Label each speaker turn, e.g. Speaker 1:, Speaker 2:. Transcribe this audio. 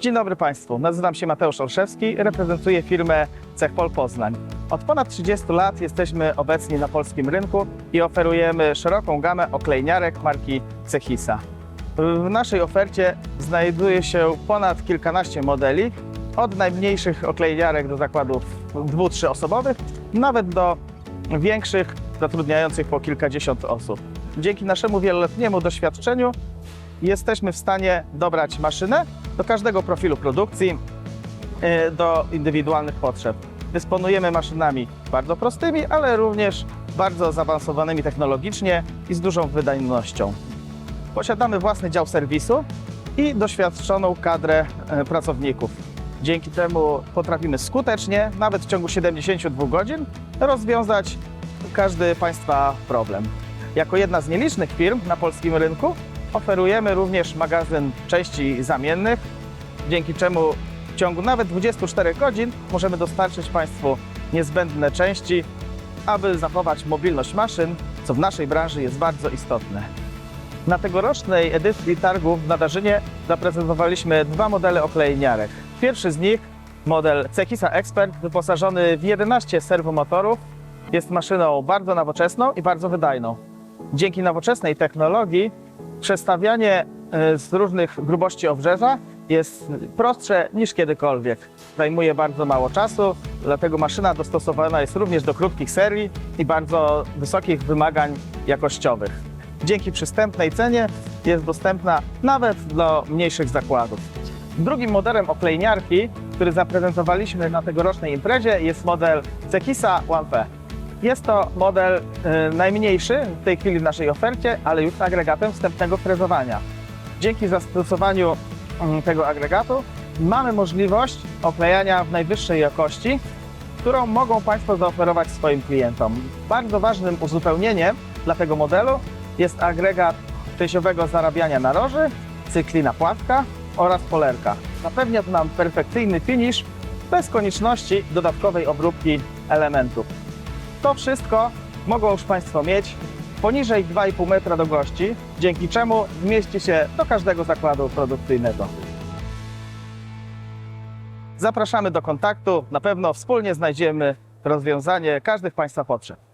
Speaker 1: Dzień dobry Państwu, nazywam się Mateusz Olszewski, reprezentuję firmę Cechpol Poznań. Od ponad 30 lat jesteśmy obecni na polskim rynku i oferujemy szeroką gamę oklejniarek marki Cechisa. W naszej ofercie znajduje się ponad kilkanaście modeli, od najmniejszych oklejniarek do zakładów dwu, trzyosobowych, nawet do większych, zatrudniających po kilkadziesiąt osób. Dzięki naszemu wieloletniemu doświadczeniu jesteśmy w stanie dobrać maszynę do każdego profilu produkcji, e, do indywidualnych potrzeb. Dysponujemy maszynami bardzo prostymi, ale również bardzo zaawansowanymi technologicznie i z dużą wydajnością. Posiadamy własny dział serwisu i doświadczoną kadrę e, pracowników. Dzięki temu potrafimy skutecznie, nawet w ciągu 72 godzin, rozwiązać każdy Państwa problem. Jako jedna z nielicznych firm na polskim rynku oferujemy również magazyn części zamiennych, dzięki czemu w ciągu nawet 24 godzin możemy dostarczyć Państwu niezbędne części, aby zachować mobilność maszyn, co w naszej branży jest bardzo istotne. Na tegorocznej edycji targów w Nadarzynie zaprezentowaliśmy dwa modele oklejniarek. Pierwszy z nich, model Cechisa Expert, wyposażony w 11 serwomotorów, jest maszyną bardzo nowoczesną i bardzo wydajną. Dzięki nowoczesnej technologii przestawianie e, z różnych grubości obrzeża jest prostsze niż kiedykolwiek. Zajmuje bardzo mało czasu, dlatego maszyna dostosowana jest również do krótkich serii i bardzo wysokich wymagań jakościowych. Dzięki przystępnej cenie jest dostępna nawet do mniejszych zakładów. Drugim modelem oklejniarki, który zaprezentowaliśmy na tegorocznej imprezie jest model Cechisa 1P. Jest to model y, najmniejszy w tej chwili w naszej ofercie, ale już z agregatem wstępnego frezowania. Dzięki zastosowaniu mm, tego agregatu mamy możliwość oklejania w najwyższej jakości, którą mogą Państwo zaoferować swoim klientom. Bardzo ważnym uzupełnieniem dla tego modelu jest agregat częściowego zarabiania naroży, cyklina płatka oraz polerka. Zapewnia to nam perfekcyjny finish bez konieczności dodatkowej obróbki elementów. To wszystko mogą już Państwo mieć poniżej 2,5 metra do gości, dzięki czemu zmieści się do każdego zakładu produkcyjnego. Zapraszamy do kontaktu, na pewno wspólnie znajdziemy rozwiązanie każdych Państwa potrzeb.